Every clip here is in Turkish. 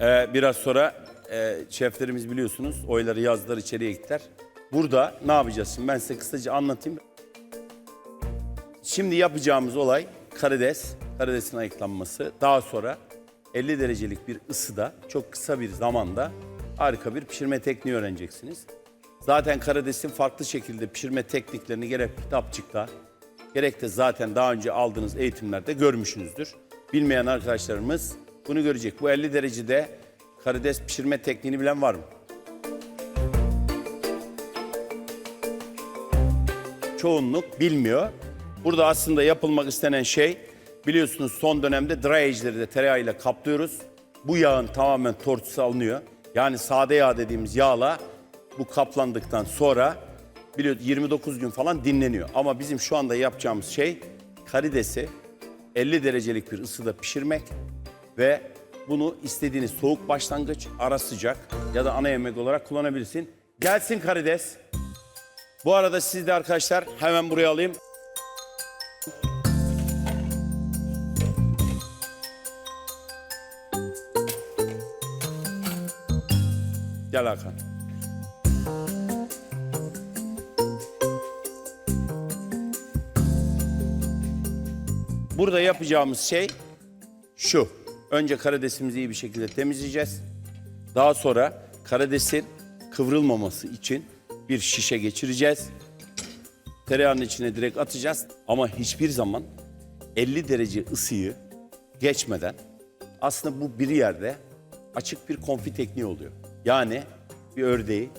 Ee, biraz sonra e, şeflerimiz biliyorsunuz oyları yazdılar içeriye gittiler. Burada ne yapacağız şimdi ben size kısaca anlatayım. Şimdi yapacağımız olay karides, karidesin ayıklanması. Daha sonra 50 derecelik bir ısıda çok kısa bir zamanda harika bir pişirme tekniği öğreneceksiniz. Zaten karidesin farklı şekilde pişirme tekniklerini gerek kitapçıkta gerek de zaten daha önce aldığınız eğitimlerde görmüşsünüzdür. Bilmeyen arkadaşlarımız bunu görecek. Bu 50 derecede karides pişirme tekniğini bilen var mı? çoğunluk bilmiyor. Burada aslında yapılmak istenen şey biliyorsunuz son dönemde dry age'leri de tereyağıyla kaplıyoruz. Bu yağın tamamen tortusu alınıyor. Yani sade yağ dediğimiz yağla bu kaplandıktan sonra biliyor 29 gün falan dinleniyor. Ama bizim şu anda yapacağımız şey karidesi 50 derecelik bir ısıda pişirmek ve bunu istediğiniz soğuk başlangıç, ara sıcak ya da ana yemek olarak kullanabilirsin. Gelsin karides. Bu arada siz de arkadaşlar hemen buraya alayım. Gel Hakan. Burada yapacağımız şey şu. Önce karidesimizi iyi bir şekilde temizleyeceğiz. Daha sonra karidesin kıvrılmaması için bir şişe geçireceğiz. Tereyağının içine direkt atacağız. Ama hiçbir zaman 50 derece ısıyı geçmeden aslında bu bir yerde açık bir konfi tekniği oluyor. Yani bir ördeği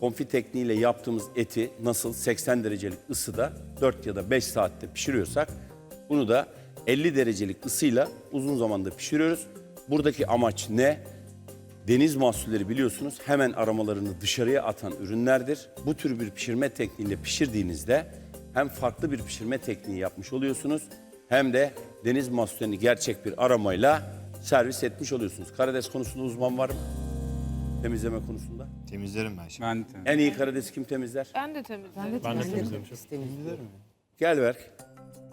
konfi tekniğiyle yaptığımız eti nasıl 80 derecelik ısıda 4 ya da 5 saatte pişiriyorsak bunu da 50 derecelik ısıyla uzun zamanda pişiriyoruz. Buradaki amaç ne? Deniz mahsulleri biliyorsunuz hemen aramalarını dışarıya atan ürünlerdir. Bu tür bir pişirme tekniğiyle pişirdiğinizde hem farklı bir pişirme tekniği yapmış oluyorsunuz hem de deniz mahsullerini gerçek bir aramayla servis etmiş oluyorsunuz. Karides konusunda uzman var mı? Temizleme konusunda. Temizlerim ben şimdi. Ben de. En iyi karidesi kim temizler? Ben de temizlerim. Ben de temizlemişim. Gel Berk.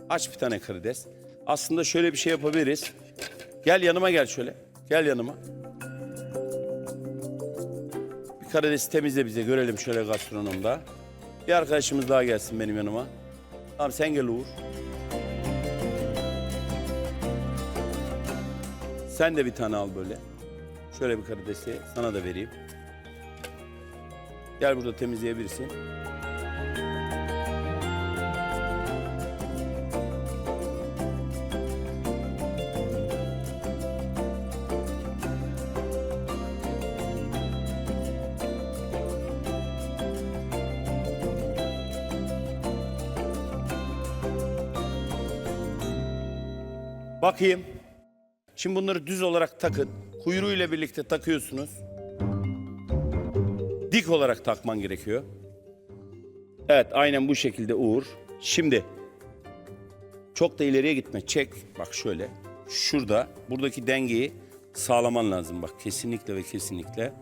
Aç bir tane karides. Aslında şöyle bir şey yapabiliriz. Gel yanıma gel şöyle. Gel yanıma. Bir karidesi temizle bize görelim şöyle gastronomda. Bir arkadaşımız daha gelsin benim yanıma. Tamam sen gel Uğur. Sen de bir tane al böyle. Şöyle bir karidesi sana da vereyim. Gel burada temizleyebilirsin. Bakayım. Şimdi bunları düz olarak takın. Kuyruğuyla birlikte takıyorsunuz. Dik olarak takman gerekiyor. Evet aynen bu şekilde Uğur. Şimdi çok da ileriye gitme. Çek. Bak şöyle. Şurada buradaki dengeyi sağlaman lazım. Bak kesinlikle ve kesinlikle.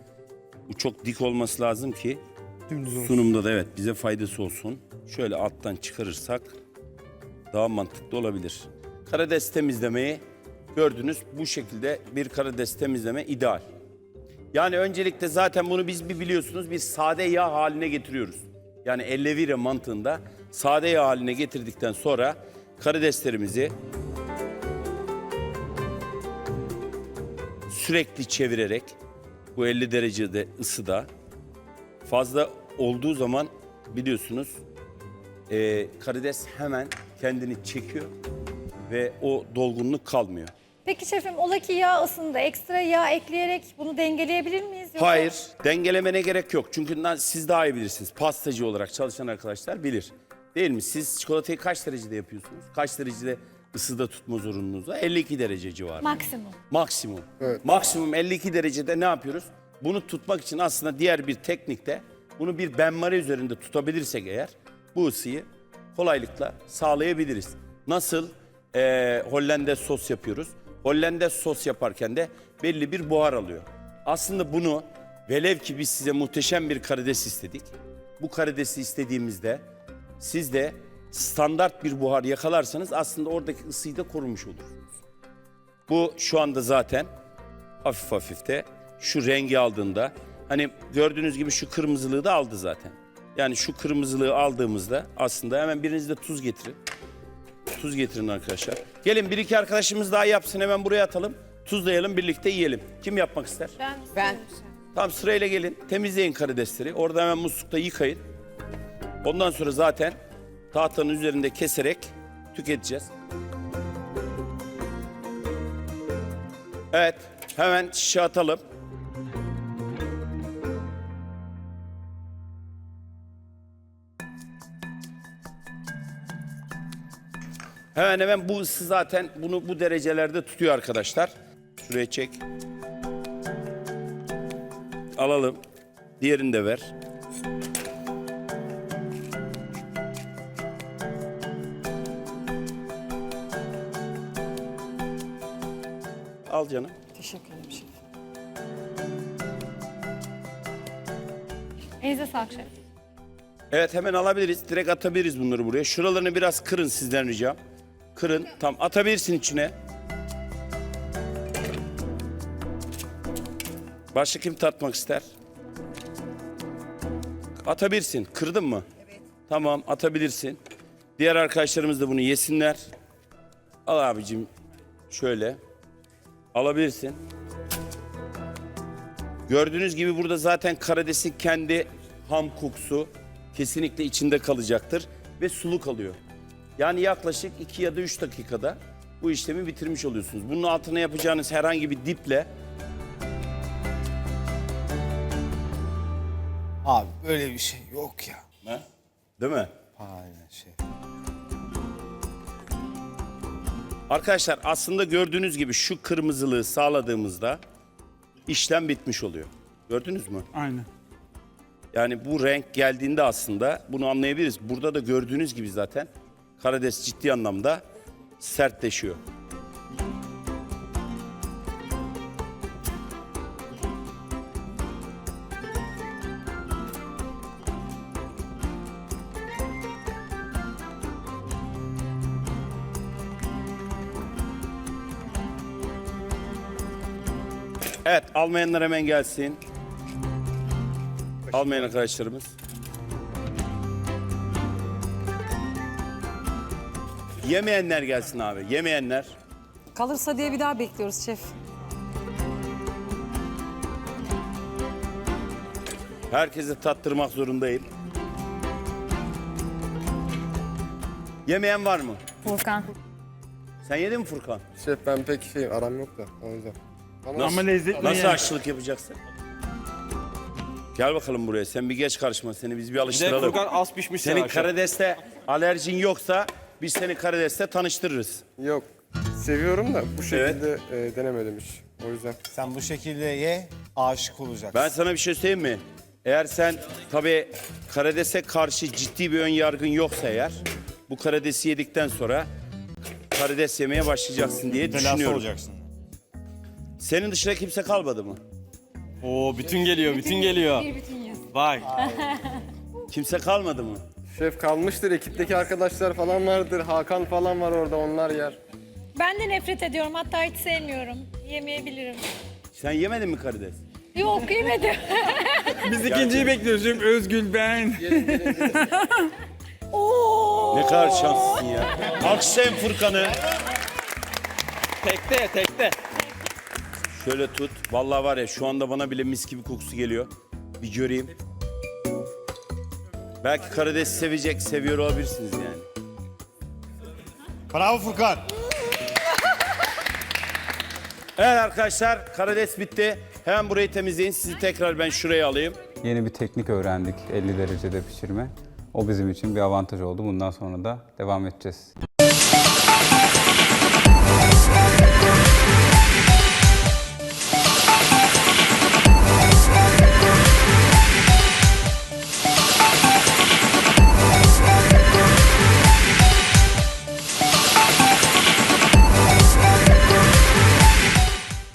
Bu çok dik olması lazım ki sunumda da evet bize faydası olsun. Şöyle alttan çıkarırsak daha mantıklı olabilir. Karides temizlemeyi gördünüz. Bu şekilde bir karides temizleme ideal. Yani öncelikle zaten bunu biz bir biliyorsunuz bir sade yağ haline getiriyoruz. Yani ellevire mantığında sade yağ haline getirdikten sonra karideslerimizi sürekli çevirerek bu 50 derecede ısıda fazla olduğu zaman biliyorsunuz e, karides hemen kendini çekiyor ve o dolgunluk kalmıyor. Peki şefim ola ki yağ ısındı. Ekstra yağ ekleyerek bunu dengeleyebilir miyiz? Yoksa- Hayır, dengelemene gerek yok. Çünkü na- siz daha iyi bilirsiniz. Pastacı olarak çalışan arkadaşlar bilir. Değil mi? Siz çikolatayı kaç derecede yapıyorsunuz? Kaç derecede ısıda tutma zorunluluğunuz var? 52 derece civarı. Maksimum. Maksimum. Maksimum 52 derecede ne yapıyoruz? Bunu tutmak için aslında diğer bir teknikte bunu bir benmari üzerinde tutabilirsek eğer bu ısıyı kolaylıkla sağlayabiliriz. Nasıl eee Hollandaise sos yapıyoruz? Hollandaise sos yaparken de belli bir buhar alıyor. Aslında bunu velev ki biz size muhteşem bir karides istedik. Bu karidesi istediğimizde siz de standart bir buhar yakalarsanız aslında oradaki ısıyı da korumuş olursunuz. Bu şu anda zaten hafif hafif de şu rengi aldığında hani gördüğünüz gibi şu kırmızılığı da aldı zaten. Yani şu kırmızılığı aldığımızda aslında hemen biriniz de tuz getirin. Tuz getirin arkadaşlar. Gelin bir iki arkadaşımız daha yapsın hemen buraya atalım. Tuzlayalım birlikte yiyelim. Kim yapmak ister? Ben, Ben. Tamam sırayla gelin. Temizleyin karidesleri. Orada hemen muslukta yıkayın. Ondan sonra zaten tahtanın üzerinde keserek tüketeceğiz. Evet. Hemen şişe atalım. Hemen hemen bu ısı zaten bunu bu derecelerde tutuyor arkadaşlar. Şuraya çek. Alalım. Diğerini de ver. Al canım. Teşekkür ederim şef. Elinize sağlık şef. Evet hemen alabiliriz. Direkt atabiliriz bunları buraya. Şuralarını biraz kırın sizden ricam. Kırın. Tam atabilirsin içine. Başka kim tatmak ister? Atabilirsin. Kırdın mı? Evet. Tamam atabilirsin. Diğer arkadaşlarımız da bunu yesinler. Al abicim. Şöyle. Alabilirsin. Gördüğünüz gibi burada zaten karidesin kendi ham kokusu kesinlikle içinde kalacaktır ve sulu kalıyor. Yani yaklaşık 2 ya da 3 dakikada bu işlemi bitirmiş oluyorsunuz. Bunun altına yapacağınız herhangi bir diple Abi böyle bir şey yok ya. değil mi? Aynen şey. Arkadaşlar aslında gördüğünüz gibi şu kırmızılığı sağladığımızda işlem bitmiş oluyor. Gördünüz mü? Aynen. Yani bu renk geldiğinde aslında bunu anlayabiliriz. Burada da gördüğünüz gibi zaten karides ciddi anlamda sertleşiyor. Evet, almayanlar hemen gelsin. Almayan arkadaşlarımız. Yemeyenler gelsin abi. Yemeyenler. Kalırsa diye bir daha bekliyoruz şef. Herkese tattırmak zorundayım. Yemeyen var mı? Furkan. Sen yedin mi Furkan? Şef ben pek şey aram yok da o yüzden. Ama Ama lezzetli Nasıl yani. aşçılık yapacaksın? Gel bakalım buraya. Sen bir geç karşıma. Seni biz bir Bir de alıştıralım. Furkan az pişmiş Senin şef. karideste alerjin yoksa biz seni karideste tanıştırırız. yok seviyorum da bu şekilde e, denemedim hiç. O yüzden. Sen bu şekilde ye, aşık olacaksın. Ben sana bir şey söyleyeyim mi? Eğer sen tabii karidese karşı ciddi bir ön yargın yoksa eğer bu karidesi yedikten sonra karides yemeye başlayacaksın diye Telası düşünüyorum. olacaksın. Senin dışında kimse kalmadı mı? Oo bütün geliyor, bütün geliyor. Bir bütün yiyorsun. Vay. Kimse kalmadı mı? Şef kalmıştır ekipteki arkadaşlar falan vardır. Hakan falan var orada onlar yer. Ben de nefret ediyorum. Hatta hiç sevmiyorum. Yemeyebilirim. Sen yemedin mi karides? Yok yemedim. Biz ikinciyi bekliyoruz. Şef. Özgül ben. Oo. Ne kadar şanslısın ya. Alkışlayın Furkan'ı. Tekte, tekte. Şöyle tut. Vallahi var ya şu anda bana bile mis gibi kokusu geliyor. Bir göreyim. Belki karidesi sevecek, seviyor olabilirsiniz yani. Bravo Furkan. Evet arkadaşlar karides bitti. Hemen burayı temizleyin. Sizi tekrar ben şuraya alayım. Yeni bir teknik öğrendik 50 derecede pişirme. O bizim için bir avantaj oldu. Bundan sonra da devam edeceğiz.